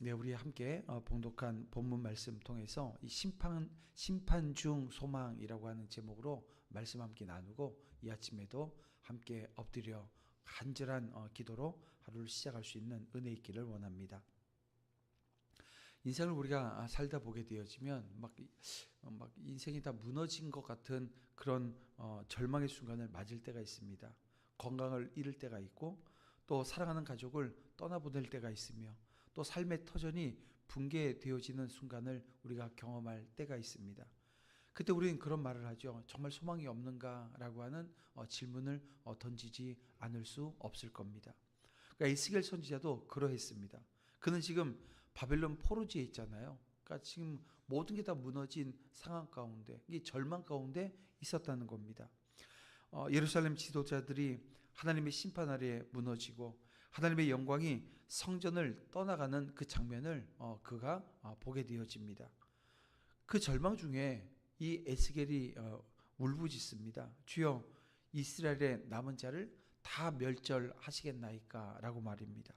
네, 우리 함께 어, 봉독한 본문 말씀 통해서 이 심판 심판 중 소망이라고 하는 제목으로 말씀 함께 나누고 이 아침에도 함께 엎드려 간절한 어, 기도로 하루를 시작할 수 있는 은혜 있기를 원합니다. 인생을 우리가 아, 살다 보게 되어지면 막, 어, 막 인생이 다 무너진 것 같은 그런 어, 절망의 순간을 맞을 때가 있습니다. 건강을 잃을 때가 있고 또 사랑하는 가족을 떠나보낼 때가 있으며 또 삶의 터전이 붕괴되어지는 순간을 우리가 경험할 때가 있습니다. 그때 우리는 그런 말을 하죠. 정말 소망이 없는가라고 하는 어, 질문을 어, 던지지 않을 수 없을 겁니다. 그러니까 이스겔 선지자도 그러했습니다. 그는 지금 바벨론 포로지에 있잖아요. 그러니까 지금 모든 게 다 무너진 상황 가운데, 이 절망 가운데 있었다는 겁니다. 어, 예루살렘 지도자들이 하나님의 심판 아래 무너지고 하나님의 영광이 성전을 떠나가는 그 장면을 어, 그가 어, 보게 되어집니다. 그 절망 중에 이 에스겔이 어, 울부짖습니다. 주여 이스라엘의 남은 자를 다 멸절하시겠나이까라고 말입니다.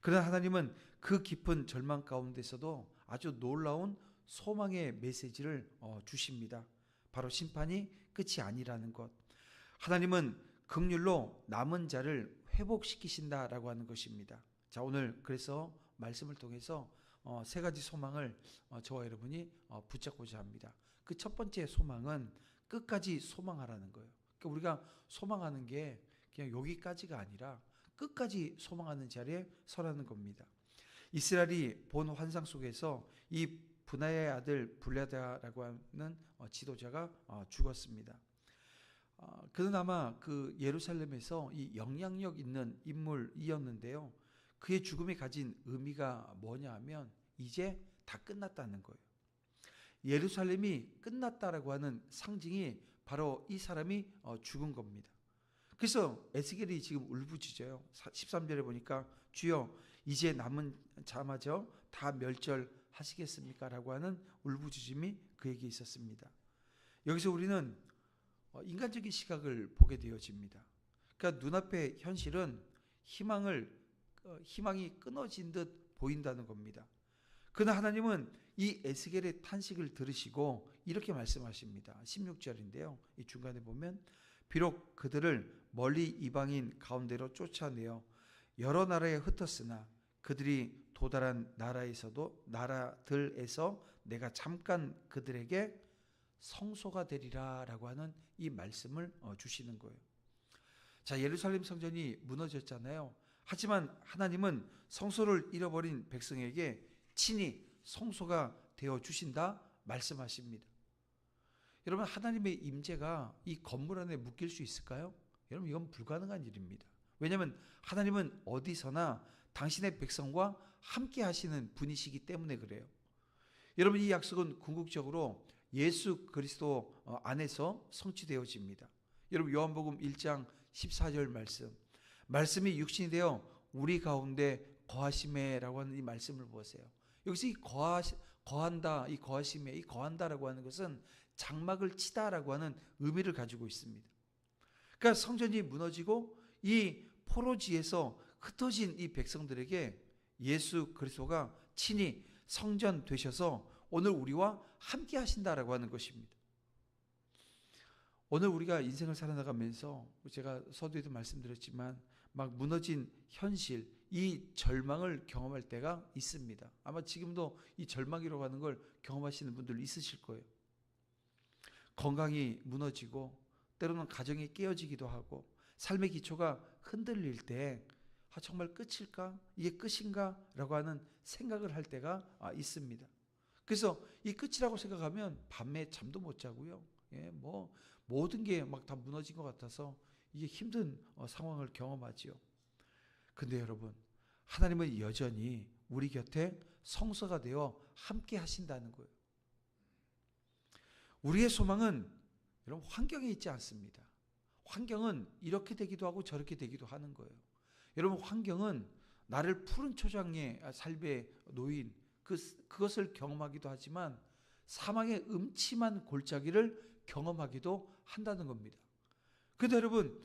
그러나 하나님은 그 깊은 절망 가운데서도 아주 놀라운 소망의 메시지를 어, 주십니다. 바로 심판이 끝이 아니라는 것. 하나님은 극률로 남은 자를 회복시키신다라고 하는 것입니다. 자, 오늘 그래서 말씀을 통해서 어, 세 가지 소망을 어, 저와 여러분이 어, 붙잡고자 합니다. 그 첫 번째 소망은 끝까지 소망하라는 거예요. 그러니까 우리가 소망하는 게 그냥 여기까지가 아니라 끝까지 소망하는 자리에 서라는 겁니다. 이스라엘이 본 환상 속에서 이 분하의 아들 불레다라고 하는 어, 지도자가 어, 죽었습니다. 어, 그는 아마 그 예루살렘에서 이 영향력 있는 인물이었는데요. 그의 죽음이 가진 의미가 뭐냐 하면 이제 다 끝났다는 거예요. 예루살렘이 끝났다라고 하는 상징이 바로 이 사람이 어, 죽은 겁니다. 그래서 에스겔이 지금 울부짖어요. 13절에 보니까 주여 이제 남은 자마저 다 멸절하시겠습니까? 라고 하는 울부짖음이 그에게 있었습니다. 여기서 우리는 어, 인간적인 시각을 보게 되어집니다. 그러니까 눈앞의 현실은 희망을 어, 희망이 끊어진 듯 보인다는 겁니다. 그러나 하나님은 이 에스겔의 탄식을 들으시고 이렇게 말씀하십니다. 16절인데요. 이 중간에 보면 비록 그들을 멀리 이방인 가운데로 쫓아내어 여러 나라에 흩었으나 그들이 도달한 나라에서도 나라들에서 내가 잠깐 그들에게 성소가 되리라라고 하는 이 말씀을 어, 주시는 거예요. 자, 예루살렘 성전이 무너졌잖아요. 하지만 하나님은 성소를 잃어버린 백성에게 친히 성소가 되어 주신다 말씀하십니다. 여러분 하나님의 임재가 이 건물 안에 묶일 수 있을까요? 여러분 이건 불가능한 일입니다. 왜냐하면 하나님은 어디서나 당신의 백성과 함께 하시는 분이시기 때문에 그래요. 여러분 이 약속은 궁극적으로 예수 그리스도 어, 안에서 성취되어집니다. 여러분 요한복음 1장 14절 말씀. 말씀이 육신이 되어 우리 가운데 거하심에라고 하는 이 말씀을 보세요. 여기서 이 거하, 거한다, 이 거하심에, 이 거한다라고 하는 것은 장막을 치다라고 하는 의미를 가지고 있습니다. 그러니까 성전이 무너지고 이 포로지에서 흩어진 이 백성들에게 예수 그리스도가 친히 성전 되셔서 오늘 우리와 함께 하신다라고 하는 것입니다. 오늘 우리가 인생을 살아나가면서 제가 서두에도 말씀드렸지만 막 무너진 현실, 이 절망을 경험할 때가 있습니다. 아마 지금도 이 절망이라고 하는 걸 경험하시는 분들 있으실 거예요. 건강이 무너지고 때로는 가정이 깨어지기도 하고 삶의 기초가 흔들릴 때 아, 정말 끝일까? 이게 끝인가? 라고 하는 생각을 할 때가 아, 있습니다. 그래서 이 끝이라고 생각하면 밤에 잠도 못 자고요. 예, 뭐 모든 게 막 다 무너진 것 같아서 이게 힘든 어, 상황을 경험하지요. 근데 여러분, 하나님은 여전히 우리 곁에 성서가 되어 함께 하신다는 거예요. 우리의 소망은 여러분 환경에 있지 않습니다. 환경은 이렇게 되기도 하고 저렇게 되기도 하는 거예요. 여러분 환경은 나를 푸른 초장에 삶에 놓인 그 그것을 경험하기도 하지만 사망의 음침한 골짜기를 경험하기도 한다는 겁니다. 근데 여러분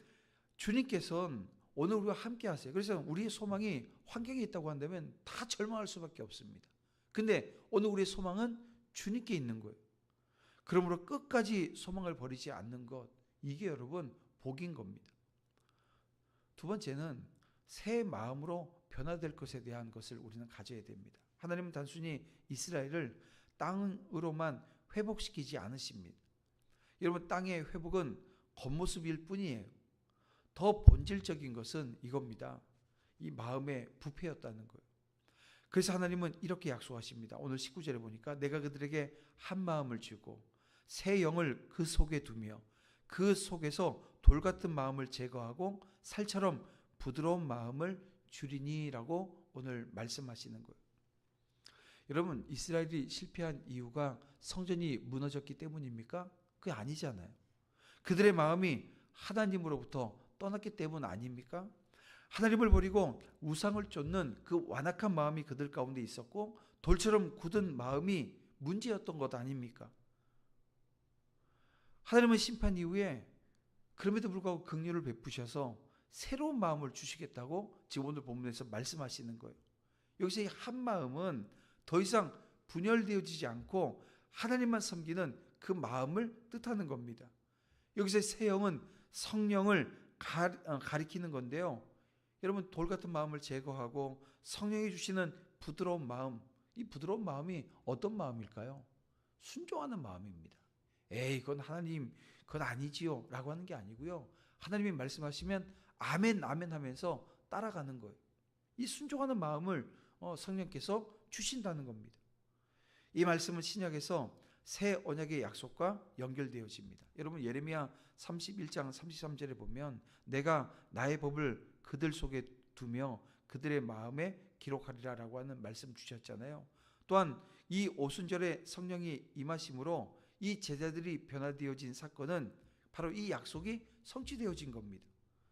주님께서는 오늘 우리와 함께 하세요. 그래서 우리의 소망이 환경에 있다고 한다면 다 절망할 수밖에 없습니다. 근데 오늘 우리의 소망은 주님께 있는 거예요. 그러므로 끝까지 소망을 버리지 않는 것, 이게 여러분 복인 겁니다. 두 번째는 새 마음으로 변화될 것에 대한 것을 우리는 가져야 됩니다. 하나님은 단순히 이스라엘을 땅으로만 회복시키지 않으십니다. 여러분 땅의 회복은 겉모습일 뿐이에요. 더 본질적인 것은 이겁니다. 이 마음의 부패였다는 거예요. 그래서 하나님은 이렇게 약속하십니다. 오늘 19절에 보니까 내가 그들에게 한 마음을 주고 새 영을 그 속에 두며 그 속에서 돌 같은 마음을 제거하고 살처럼 부드러운 마음을 주리니라고 오늘 말씀하시는 거예요. 여러분 이스라엘이 실패한 이유가 성전이 무너졌기 때문입니까? 그게 아니잖아요. 그들의 마음이 하나님으로부터 떠났기 때문 아닙니까? 하나님을 버리고 우상을 쫓는 그 완악한 마음이 그들 가운데 있었고 돌처럼 굳은 마음이 문제였던 것 아닙니까? 하나님은 심판 이후에 그럼에도 불구하고 긍휼을 베푸셔서 새로운 마음을 주시겠다고 지금 오늘 본문에서 말씀하시는 거예요. 여기서 이 한 마음은 더 이상 분열되어지지 않고 하나님만 섬기는 그 마음을 뜻하는 겁니다. 여기서 새 영은 성령을 어, 가리키는 건데요. 여러분 돌 같은 마음을 제거하고 성령이 주시는 부드러운 마음, 이 부드러운 마음이 어떤 마음일까요? 순종하는 마음입니다. 에이, 그건 하나님, 그건 아니지요. 라고 하는 게 아니고요. 하나님이 말씀하시면 아멘, 아멘 하면서 따라가는 거예요. 이 순종하는 마음을 어, 성령께서 주신다는 겁니다. 이 말씀은 신약에서 새 언약의 약속과 연결되어집니다. 여러분 예레미야 31장 33절에 보면 내가 나의 법을 그들 속에 두며 그들의 마음에 기록하리라라고 하는 말씀 주셨잖아요. 또한 이 오순절에 성령이 임하심으로 이 제자들이 변화되어진 사건은 바로 이 약속이 성취되어진 겁니다.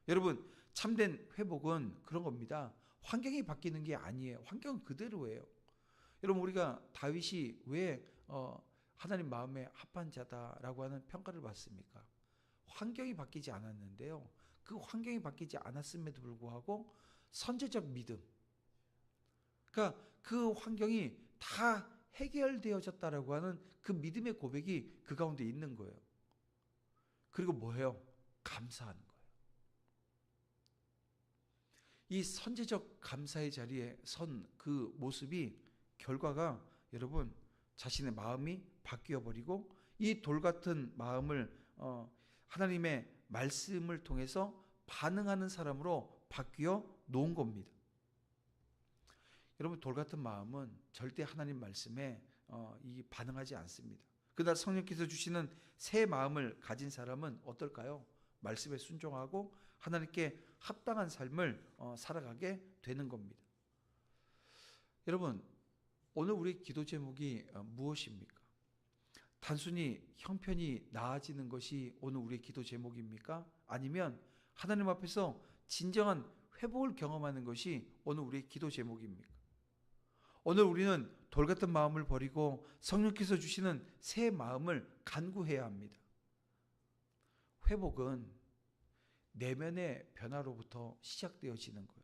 여러분 참된 회복은 그런 겁니다. 환경이 바뀌는 게 아니에요. 환경은 그대로예요. 여러분 우리가 다윗이 왜 어, 하나님 마음에 합한 자다라고 하는 평가를 받습니까? 환경이 바뀌지 않았는데요. 그 환경이 바뀌지 않았음에도 불구하고 선제적 믿음. 그러니까 그 환경이 다 해결되어졌다라고 하는 그 믿음의 고백이 그 가운데 있는 거예요. 그리고 뭐예요? 감사하는 거예요. 이 선제적 감사의 자리에 선 그 모습이 결과가 여러분 자신의 마음이 바뀌어 버리고 이 돌 같은 마음을 어, 하나님의 말씀을 통해서 반응하는 사람으로 바뀌어 놓은 겁니다. 여러분 돌 같은 마음은 절대 하나님 말씀에 어, 이 반응하지 않습니다. 그날 성령께서 주시는 새 마음을 가진 사람은 어떨까요? 말씀에 순종하고 하나님께 합당한 삶을 어, 살아가게 되는 겁니다. 여러분 오늘 우리 기도 제목이 어, 무엇입니까? 단순히 형편이 나아지는 것이 오늘 우리의 기도 제목입니까? 아니면 하나님 앞에서 진정한 회복을 경험하는 것이 오늘 우리의 기도 제목입니까? 오늘 우리는 돌 같은 마음을 버리고 성령께서 주시는 새 마음을 간구해야 합니다. 회복은 내면의 변화로부터 시작되어지는 거예요.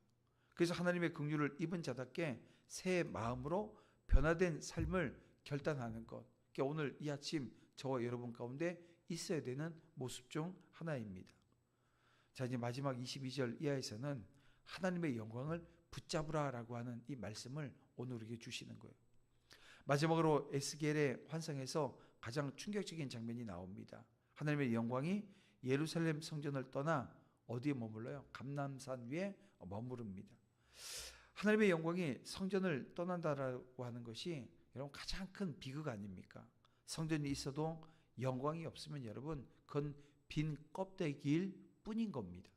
그래서 하나님의 긍휼을 입은 자답게 새 마음으로 변화된 삶을 결단하는 것. 오늘 이 아침 저와 여러분 가운데 있어야 되는 모습 중 하나입니다. 자, 이제 마지막 22절 이하에서는 하나님의 영광을 붙잡으라 라고 하는 이 말씀을 오늘 우리에게 주시는 거예요. 마지막으로 에스겔의 환상에서 가장 충격적인 장면이 나옵니다. 하나님의 영광이 예루살렘 성전을 떠나 어디에 머물러요? 감남산 위에 머무릅니다. 하나님의 영광이 성전을 떠난다라고 하는 것이 여러분 가장 큰 비극 아닙니까? 성전이 있어도 영광이 없으면 여러분 그건 빈 껍데기일 뿐인 겁니다.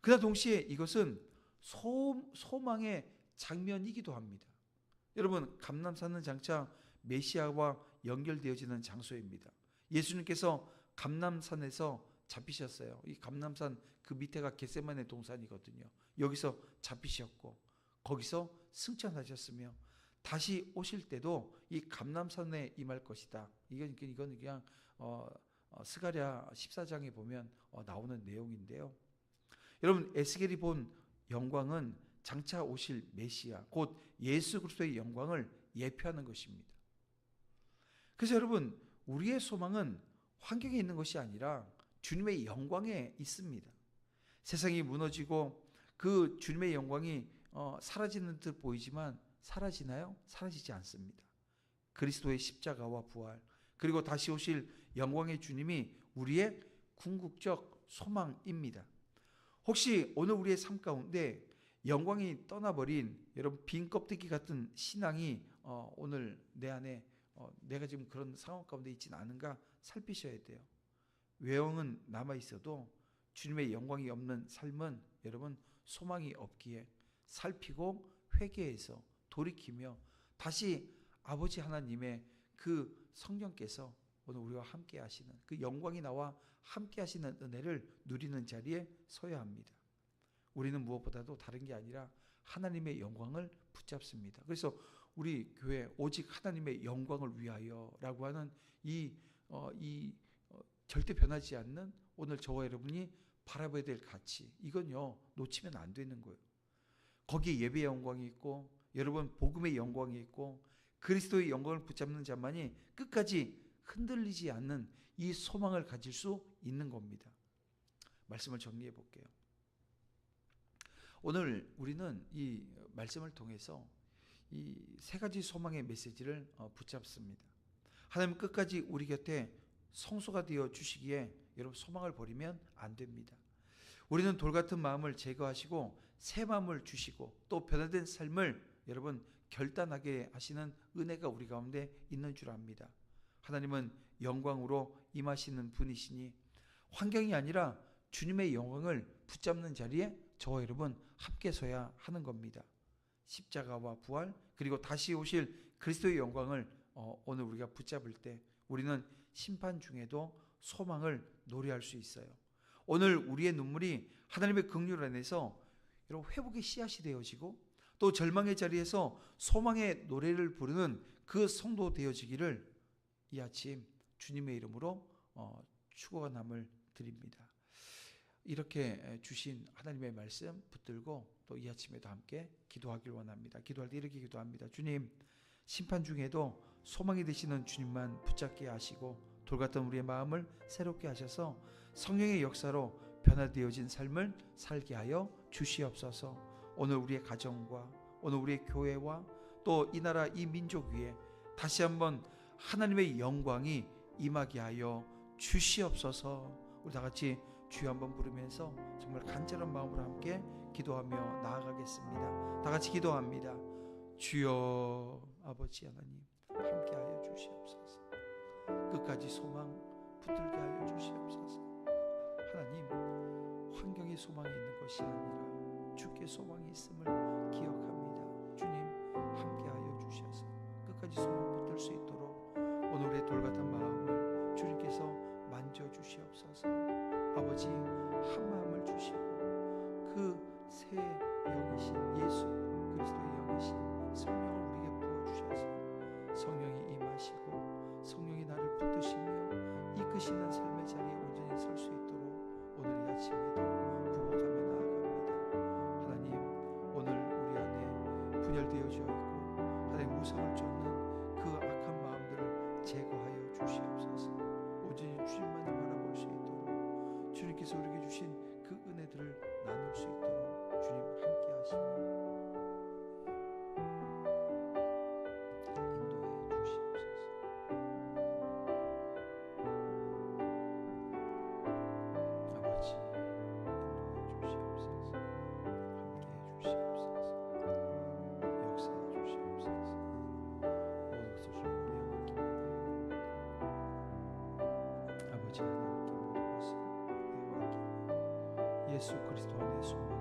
그러나 동시에 이것은 소, 소망의 장면이기도 합니다. 여러분 감남산은 장차 메시아와 연결되어지는 장소입니다. 예수님께서 감남산에서 잡히셨어요. 이 감남산 그 밑에가 겟세만의 동산이거든요. 여기서 잡히셨고 거기서 승천하셨으며 다시 오실 때도 이 감남산에 임할 것이다. 이건 이건 그냥 어, 어, 스가랴 14장에 보면 어, 나오는 내용인데요. 여러분 에스겔이 본 영광은 장차 오실 메시아 곧 예수 그리스도의 영광을 예표하는 것입니다. 그래서 여러분 우리의 소망은 환경에 있는 것이 아니라 주님의 영광에 있습니다. 세상이 무너지고 그 주님의 영광이 어, 사라지는 듯 보이지만 사라지나요? 사라지지 않습니다. 그리스도의 십자가와 부활 그리고 다시 오실 영광의 주님이 우리의 궁극적 소망입니다. 혹시 오늘 우리의 삶 가운데 영광이 떠나버린 여러분 빈 껍데기 같은 신앙이 어, 오늘 내 안에 어, 내가 지금 그런 상황 가운데 있지는 않은가 살피셔야 돼요. 외형은 남아 있어도 주님의 영광이 없는 삶은 여러분 소망이 없기에 살피고 회개해서 돌이키며 다시 아버지 하나님의 그 성령께서 오늘 우리와 함께 하시는 그 영광이 나와 함께 하시는 은혜를 누리는 자리에 서야 합니다. 우리는 무엇보다도 다른 게 아니라 하나님의 영광을 붙잡습니다. 그래서 우리 교회 오직 하나님의 영광을 위하여라고 하는 이, 어, 이 어, 절대 변하지 않는 오늘 저와 여러분이 바라봐야 될 가치 이건요 놓치면 안 되는 거예요. 거기에 예배의 영광이 있고 여러분 복음의 영광이 있고 그리스도의 영광을 붙잡는 자만이 끝까지 흔들리지 않는 이 소망을 가질 수 있는 겁니다. 말씀을 정리해 볼게요. 오늘 우리는 이 말씀을 통해서 이 세 가지 소망의 메시지를 어, 붙잡습니다. 하나님 끝까지 우리 곁에 성소가 되어 주시기에 여러분 소망을 버리면 안 됩니다. 우리는 돌 같은 마음을 제거하시고 새 마음을 주시고 또 변화된 삶을 여러분 결단하게 하시는 은혜가 우리 가운데 있는 줄 압니다. 하나님은 영광으로 임하시는 분이시니 환경이 아니라 주님의 영광을 붙잡는 자리에 저와 여러분 함께 서야 하는 겁니다. 십자가와 부활 그리고 다시 오실 그리스도의 영광을 어, 오늘 우리가 붙잡을 때 우리는 심판 중에도 소망을 노래할 수 있어요. 오늘 우리의 눈물이 하나님의 긍휼 안에서 여러분 회복의 씨앗이 되어지고 또 절망의 자리에서 소망의 노래를 부르는 그 성도 되어지기를 이 아침 주님의 이름으로 어, 축원함을 드립니다. 이렇게 주신 하나님의 말씀 붙들고 또 이 아침에도 함께 기도하길 원합니다. 기도할 때 이렇게 기도합니다. 주님, 심판 중에도 소망이 되시는 주님만 붙잡게 하시고 돌 같은 우리의 마음을 새롭게 하셔서 성령의 역사로 변화되어진 삶을 살게 하여 주시옵소서. 오늘 우리의 가정과 오늘 우리의 교회와 또 이 나라 이 민족 위에 다시 한번 하나님의 영광이 임하게 하여 주시옵소서. 우리 다 같이 주여 한번 부르면서 정말 간절한 마음으로 함께 기도하며 나아가겠습니다. 다 같이 기도합니다. 주여 아버지 하나님 끝까지 소망 붙들게 하여 주시옵소서. 하나님 환경에 소망이 있는 것이 아니라 주께 소망이 있음을 기억합니다. 주님 함께하여 주셔서 끝까지 소망 붙들 수 있도록 오늘의 돌 같은 마음을 주님께서 만져 주시옵소서. 아버지 붙드시며 이끄시는 삶의 자리에 온전히 설 수 있도록 오늘 이 아침에도 부복하며 나아갑니다. 하나님 오늘 우리 안에 분열되어져 있고 하나님 무성을 쫓는 그 악한 마음들을 제거하여 주시옵소서. 온전히 주님만을 바라볼 수 있도록 주님께서 우리에게 주신 아버지